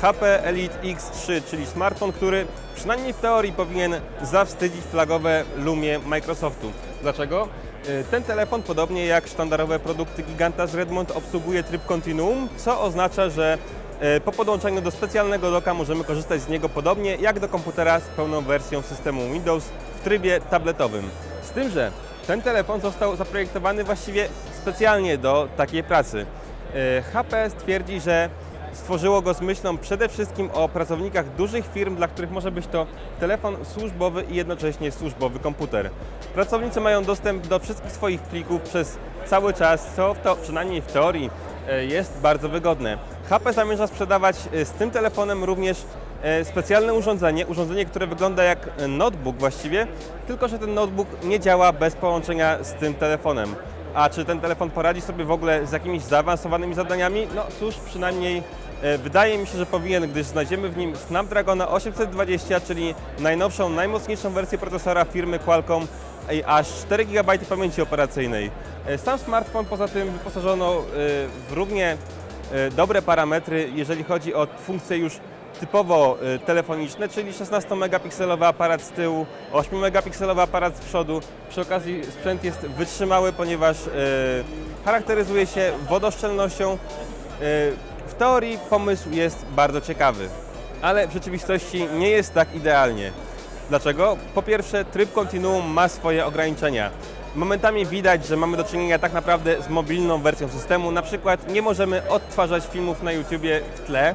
HP Elite X3, czyli smartfon, który przynajmniej w teorii powinien zawstydzić flagowe Lumie Microsoftu. Dlaczego? Y, Ten telefon, podobnie jak sztandarowe produkty giganta z Redmond, obsługuje tryb Continuum, co oznacza, że y, po podłączeniu do specjalnego doka możemy korzystać z niego podobnie jak do komputera z pełną wersją systemu Windows w trybie tabletowym. Z tym, że ten telefon został zaprojektowany właściwie specjalnie do takiej pracy. E, HP twierdzi, że stworzyło go z myślą przede wszystkim o pracownikach dużych firm, dla których może być to telefon służbowy i jednocześnie służbowy komputer. Pracownicy mają dostęp do wszystkich swoich plików przez cały czas, co w to, przynajmniej w teorii e, jest bardzo wygodne. HP zamierza sprzedawać e, z tym telefonem również e, specjalne urządzenie, urządzenie, które wygląda jak notebook właściwie, tylko że ten notebook nie działa bez połączenia z tym telefonem. A czy ten telefon poradzi sobie w ogóle z jakimiś zaawansowanymi zadaniami? No cóż, przynajmniej e, wydaje mi się, że powinien, gdyż znajdziemy w nim Snapdragona 820, czyli najnowszą, najmocniejszą wersję procesora firmy Qualcomm i aż 4 GB pamięci operacyjnej. E, Sam smartfon poza tym wyposażono e, w równie dobre parametry, jeżeli chodzi o funkcje już typowo e, telefoniczne, czyli 16-megapikselowy aparat z tyłu, 8-megapikselowy aparat z przodu. Przy okazji sprzęt jest wytrzymały, ponieważ e, charakteryzuje się wodoszczelnością. E, w teorii pomysł jest bardzo ciekawy, ale w rzeczywistości nie jest tak idealnie. Dlaczego? Po pierwsze, tryb Continuum ma swoje ograniczenia. Momentami widać, że mamy do czynienia tak naprawdę z mobilną wersją systemu. Na przykład nie możemy odtwarzać filmów na YouTubie w tle,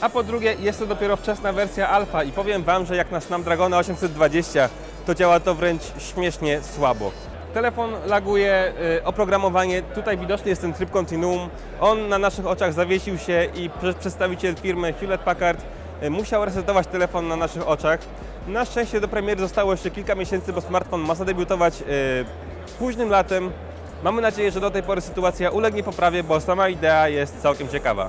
a po drugie jest to dopiero wczesna wersja alfa i powiem Wam, że jak na Snapdragona 820 to działa to wręcz śmiesznie słabo. Telefon laguje, y, oprogramowanie, tutaj widoczny jest ten tryb Continuum. On na naszych oczach zawiesił się i prze- przedstawiciel firmy Hewlett Packard y, musiał resetować telefon na naszych oczach. Na szczęście do premiery zostało jeszcze kilka miesięcy, bo smartfon ma zadebiutować y, późnym latem. Mamy nadzieję, że do tej pory sytuacja ulegnie poprawie, bo sama idea jest całkiem ciekawa.